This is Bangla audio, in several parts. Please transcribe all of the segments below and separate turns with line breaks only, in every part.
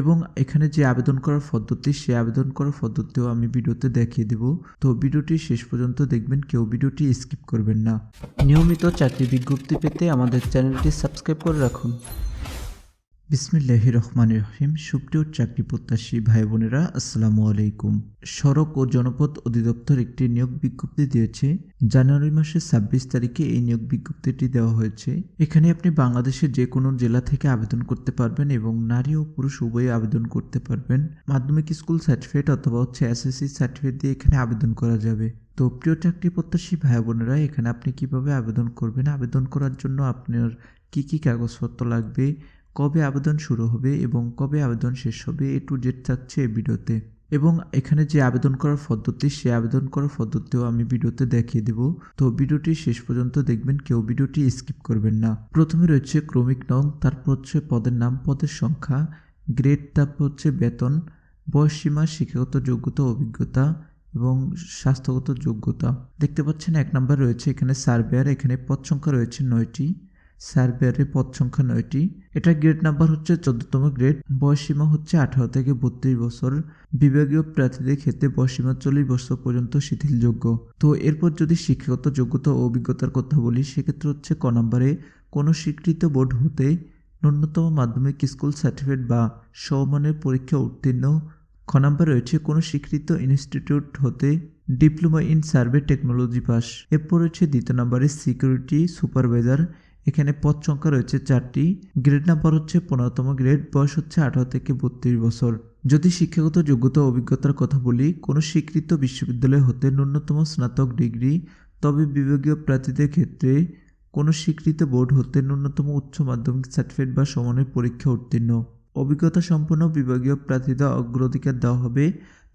এবং এখানে যে আবেদন করার পদ্ধতি, সে আবেদন করার পদ্ধতিও আমি ভিডিওতে দেখিয়ে দেব। তো ভিডিওটি শেষ পর্যন্ত দেখবেন, কেউ ভিডিওটি স্কিপ করবেন না। নিয়মিত চাকরি বিজ্ঞপ্তি পেতে আমাদের চ্যানেলটি সাবস্ক্রাইব করে রাখুন। বিসমিল্লাহ রহমান রহিম। সুপ্রিয় চাকরি প্রত্যাশী ভাই বোনেরা, আসসালামু আলাইকুম। সড়ক ও জনপথ অধিদপ্তর একটি নিয়োগ বিজ্ঞপ্তি দিয়েছে। জানুয়ারি মাসের ছাব্বিশ তারিখে এই নিয়োগ বিজ্ঞপ্তিটি দেওয়া হয়েছে। এখানে আপনি বাংলাদেশের যে কোনো জেলা থেকে আবেদন করতে পারবেন এবং নারী ও পুরুষ উভয়ে আবেদন করতে পারবেন। মাধ্যমিক স্কুল সার্টিফিকেট অথবা হচ্ছে এসএসসি সার্টিফিকেট দিয়ে এখানে আবেদন করা যাবে। তো প্রিয় চাকরি প্রত্যাশী ভাই বোনেরা, এখানে আপনি কীভাবে আবেদন করবেন? আবেদন করার জন্য আপনার কি কি কাগজপত্র লাগবে? কবে আবেদন শুরু হবে এবং কবে আবেদন শেষ হবে এ টু জেড থাকছে এই ভিডিওতে। এবং এখানে যে আবেদন করার পদ্ধতি, সে আবেদন করার পদ্ধতিও আমি ভিডিওতে দেখিয়ে দেব। তো ভিডিওটি শেষ পর্যন্ত দেখবেন, কেউ ভিডিওটি স্কিপ করবেন না। প্রথমে রয়েছে ক্রমিক নং, তারপর হচ্ছে পদের নাম, পদের সংখ্যা, গ্রেড, তারপর হচ্ছে বেতন, বয়সসীমা, শিক্ষাগত যোগ্যতা, অভিজ্ঞতা এবং স্বাস্থ্যগত যোগ্যতা। দেখতে পাচ্ছেন এক নম্বর রয়েছে এখানে সার্ভেয়ার, এখানে পদ সংখ্যা রয়েছে নয়টি। সার্ভেয়ারের পদ সংখ্যা নয়টি। এটা গ্রেড নাম্বার হচ্ছে চোদ্দতম গ্রেড বয়সীমা হচ্ছে আঠারো থেকে বত্রিশ বছর। বিভাগীয় প্রার্থীদের ক্ষেত্রে বয়সীমা চল্লিশ বছর পর্যন্ত শিথিলযোগ্য। তো এরপর যদি শিক্ষাগত যোগ্যতা ও অভিজ্ঞতার কথা বলি, সেক্ষেত্রে হচ্ছে ক নম্বরে, কোনো স্বীকৃত বোর্ড হতে ন্যূনতম মাধ্যমিক স্কুল সার্টিফিকেট বা সমমানের পরীক্ষা উত্তীর্ণ। খ নম্বর রয়েছে, কোনো স্বীকৃত ইনস্টিটিউট হতে diploma in survey technology pass. এরপর রয়েছে দ্বিতীয় নম্বরে, সিকিউরিটি সুপারভাইজার। এখানে পদ সংখ্যা রয়েছে চারটি। গ্রেড নাম্বার হচ্ছে পনেরোতম গ্রেড, বয়স হচ্ছে আঠারো থেকে বত্রিশ বছর। যদি শিক্ষাগত যোগ্যতা অভিজ্ঞতার কথা বলি, কোনো স্বীকৃত বিশ্ববিদ্যালয় হতে ন্যূনতম স্নাতক ডিগ্রি, তবে বিভাগীয় প্রার্থীদের ক্ষেত্রে কোনো স্বীকৃত বোর্ড হতে ন্যূনতম উচ্চ মাধ্যমিক সার্টিফিকেট বা সমানের পরীক্ষা উত্তীর্ণ। অভিজ্ঞতা সম্পন্ন বিভাগীয় প্রার্থীদের অগ্রাধিকার দেওয়া হবে।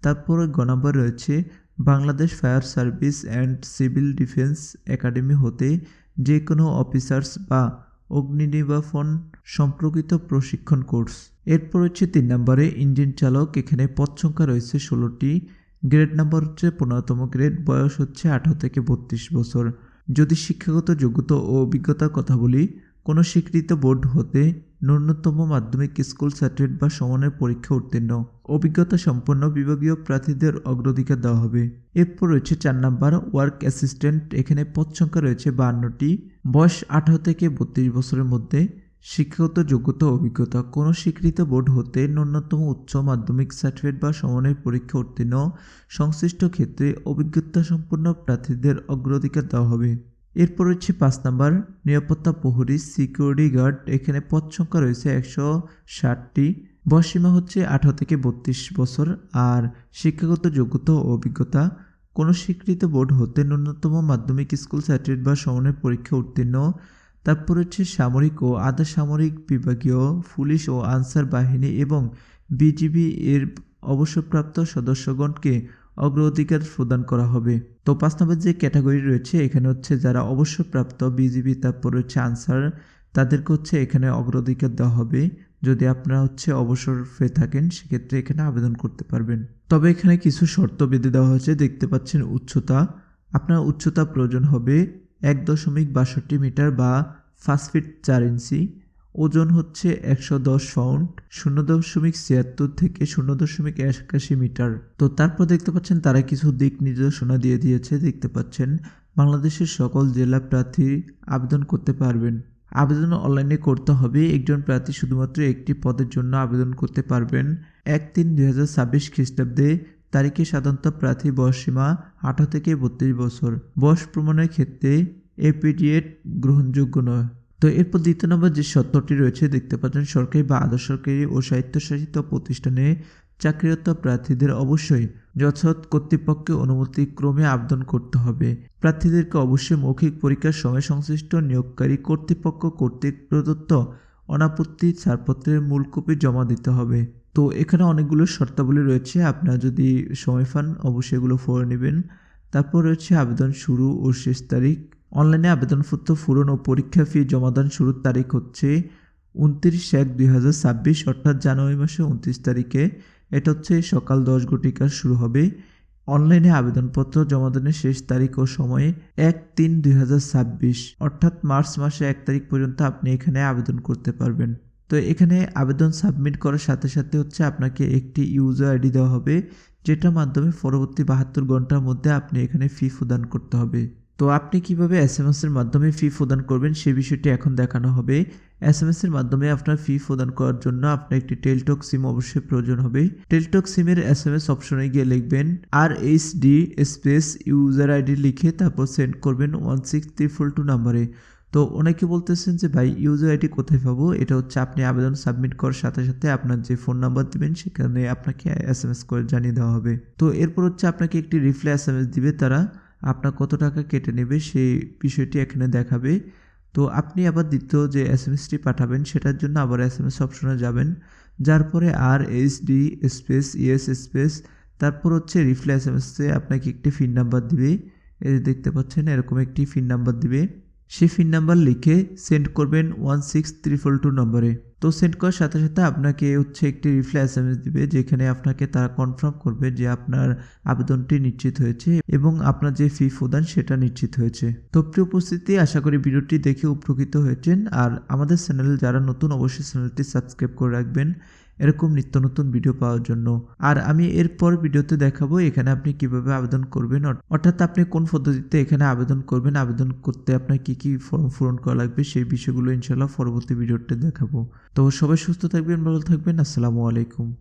তারপর গ নম্বর রয়েছে Bangladesh fire service and civil defence academy হতে যে কোনো অফিসার্স বা অগ্নিনির্বাপন সম্পর্কিত প্রশিক্ষণ কোর্স। এরপর হচ্ছে তিন নম্বরে ইঞ্জিন চালক, এখানে পদ সংখ্যা রয়েছে ষোলোটি। গ্রেড নাম্বার হচ্ছে পনেরোতম গ্রেড, বয়স হচ্ছে আঠারো থেকে বত্রিশ বছর। যদি শিক্ষাগত যোগ্যতা ও অভিজ্ঞতার কথা বলি, কোনো স্বীকৃত বোর্ড হতে ন্যূনতম মাধ্যমিক স্কুল সার্টিফিকেট বা সমানের পরীক্ষা উত্তীর্ণ। অভিজ্ঞতা সম্পন্ন বিভাগীয় প্রার্থীদের অগ্রাধিকার দেওয়া হবে। এরপর রয়েছে চার নাম্বার ওয়ার্ক অ্যাসিস্ট্যান্ট এখানে পদ সংখ্যা রয়েছে বান্নটি বয়স আঠারো থেকে বত্রিশ বছরের মধ্যে। শিক্ষাগত যোগ্যতা অভিজ্ঞতা, কোনো স্বীকৃত বোর্ড হতে ন্যূনতম উচ্চ মাধ্যমিক সার্টিফিকেট বা সমানের পরীক্ষা উত্তীর্ণ। সংশ্লিষ্ট ক্ষেত্রে অভিজ্ঞতা সম্পন্ন প্রার্থীদের অগ্রাধিকার দেওয়া হবে। এরপর রয়েছে পাঁচ নাম্বার, নিরাপত্তা প্রহরী, সিকিউরিটি গার্ড, এখানে পদ সংখ্যা রয়েছে একশো ষাটটি। বয়সীমা হচ্ছে আঠারো থেকে বত্রিশ বছর, আর শিক্ষাগত যোগ্যতা ও অভিজ্ঞতা। কোনো স্বীকৃত বোর্ড হতে ন্যূনতম মাধ্যমিক স্কুল সার্টিফিকেট বা সমনের পরীক্ষা উত্তীর্ণ। তারপর হচ্ছে সামরিক ও আধা সামরিক বিভাগীয় পুলিশ ও আনসার বাহিনী এবং বিজিবি এর অবসরপ্রাপ্ত সদস্যগণকে অগ্রাধিকার প্রদান করা হবে। তো পাঁচ নম্বর যে ক্যাটাগরি রয়েছে, এখানে হচ্ছে যারা অবসরপ্রাপ্ত বিজিবি তারপর হচ্ছে আনসার তাদেরকে হচ্ছে এখানে অগ্রাধিকার দেওয়া হবে। যদি আপনারা হচ্ছে অবসর পেয়ে থাকেন, সেক্ষেত্রে এখানে আবেদন করতে পারবেন। তবে এখানে কিছু শর্ত বেঁধে দেওয়া হয়েছে, দেখতে পাচ্ছেন উচ্চতা। আপনার উচ্চতা প্রয়োজন হবে এক দশমিক বাষট্টি মিটার বা পাঁচ ফিট চার ইঞ্চি। ওজন হচ্ছে একশো দশ পাউন্ড, শূন্য দশমিক ছিয়াত্তর থেকে শূন্য দশমিক একাশি মিটার। তো তারপর দেখতে পাচ্ছেন তারা কিছু দিক নির্দেশনা দিয়ে দিয়েছে, দেখতে পাচ্ছেন বাংলাদেশের সকল জেলা প্রার্থী আবেদন করতে পারবেন। আবেদন অনলাইনে করতে হবে, একজন প্রার্থী শুধুমাত্র একটি পদের জন্য আবেদন করতে পারবেন। এক তিন দুই হাজার ছাব্বিশ খ্রিস্টাব্দে তারিখে সাধারণত প্রার্থী বয়সসীমা আঠারো থেকে বত্রিশ বছর। বয়স প্রমাণের ক্ষেত্রে এপিডিএট গ্রহণযোগ্য নয়। তো এরপর দ্বিতীয় নম্বর যে সত্যটি রয়েছে, দেখতে পাচ্ছেন সরকারি বা আধা সরকারি ও স্বায়ত্তশাসিত প্রতিষ্ঠানে চাকরিরত প্রার্থীদের অবশ্যই যথাযথ কর্তৃপক্ষের অনুমতি ক্রমে আবেদন করতে হবে। প্রার্থীদেরকে অবশ্যই মৌখিক পরীক্ষার সময় সংশ্লিষ্ট নিয়োগকারী কর্তৃপক্ষ কর্তৃক প্রদত্ত অনাপত্তি ছাড়পত্রের মূল কপি জমা দিতে হবে। তো এখানে অনেকগুলো শর্তাবলী রয়েছে, আপনারা যদি সময় পান অবশ্যই এগুলো পড়ে নেবেন। তারপর রয়েছে আবেদন শুরু ও শেষ তারিখ। অনলাইনে আবেদনপত্র পূরণ ও পরীক্ষা ফি জমাদান শুরুর তারিখ হচ্ছে উনত্রিশ এক দুই হাজার ছাব্বিশ, অর্থাৎ জানুয়ারি মাসের উনত্রিশ তারিখে। এটা হচ্ছে সকাল দশ ঘটিকা শুরু হবে। অনলাইনে আবেদনপত্র জমাদানের শেষ তারিখ ও সময়ে এক তিন দুই হাজার ছাব্বিশ, অর্থাৎ মার্চ মাসে এক তারিখ পর্যন্ত আপনি এখানে আবেদন করতে পারবেন। তো এখানে আবেদন সাবমিট করার সাথে সাথে হচ্ছে আপনাকে একটি ইউজার আইডি দেওয়া হবে, যেটার মাধ্যমে পরবর্তী বাহাত্তর ঘণ্টার মধ্যে আপনি এখানে ফি প্রদান করতে হবে। তো আপনি কীভাবে এস এম এসের মাধ্যমে ফি প্রদান করবেন সে বিষয়টি এখন দেখানো হবে। এস এম এসের মাধ্যমে আপনার ফি প্রদান করার জন্য আপনার একটি টেলটক সিম অবশ্যই প্রয়োজন হবে। টেলটক সিমের এস এম এস অপশনে গিয়ে লিখবেন R H D space user ID লিখে তারপর সেন্ড করবেন ওয়ান সিক্স ত্রিফোল টু নাম্বারে তো অনেকে বলতেছেন যে, ভাই ইউজার আইডি কোথায় পাবো? এটা হচ্ছে আপনি আবেদন সাবমিট করার সাথে সাথে আপনার যে ফোন নাম্বার দিবেন, সেখানে আপনাকে এস এম এস করে জানিয়ে দেওয়া হবে। তো এরপর হচ্ছে আপনাকে একটি রিপ্লাই এস এম এস দিবে তারা। আপনার কত টাকা কেটে নেবে সেই বিষয়টি এখানে দেখাবে। তো আপনি আবার দ্বিতীয় যে এস এম এসটি পাঠাবেন, সেটার জন্য আবার এস এম এস অপশনে যাবেন। যার পরে R H D space ES space তারপর হচ্ছে রিপ্লাই এস এম এসে আপনাকে একটি ফিন নাম্বার দিবে। এই দেখতে পাচ্ছেন, এরকম একটি ফিন নাম্বার দিবে। ফিন নাম্বার লিখে সেন্ড করবেন ওয়ান সিক্স ত্রিপল টু নম্বরে। তো সেন্ড করার সাথে সাথে আপনাকে হচ্ছে একটি রিপ্লাই এস এম এস দিবে, যেখানে আপনাকে তারা কনফার্ম করবে যে আপনার আবেদনটি নিশ্চিত হয়েছে এবং আপনার যে ফি প্রদান সেটা নিশ্চিত হয়েছে। তো প্রিয় উপস্থিতি, আশা করি ভিডিওটি দেখে উপকৃত হয়েছেন। আর আমাদের চ্যানেল যারা নতুন, অবশ্যই চ্যানেলটি সাবস্ক্রাইব করে রাখবেন। এরকম নিত্য নতুন ভিডিও পাওয়ার জন্য। আর আমি এরপর ভিডিওতে দেখাবো এখানে আপনি কীভাবে আবেদন করবেন অর্থাৎ আপনি কোন পদ্ধতিতে এখানে আবেদন করবেন, আবেদন করতে আপনার কি কি ফর্ম পূরণ করা লাগবে, সেই বিষয়গুলো ইনশাল্লাহ পরবর্তী ভিডিওতে দেখাবো। তো সবাই সুস্থ থাকবেন, ভালো থাকবেন, আসসালামু আলাইকুম।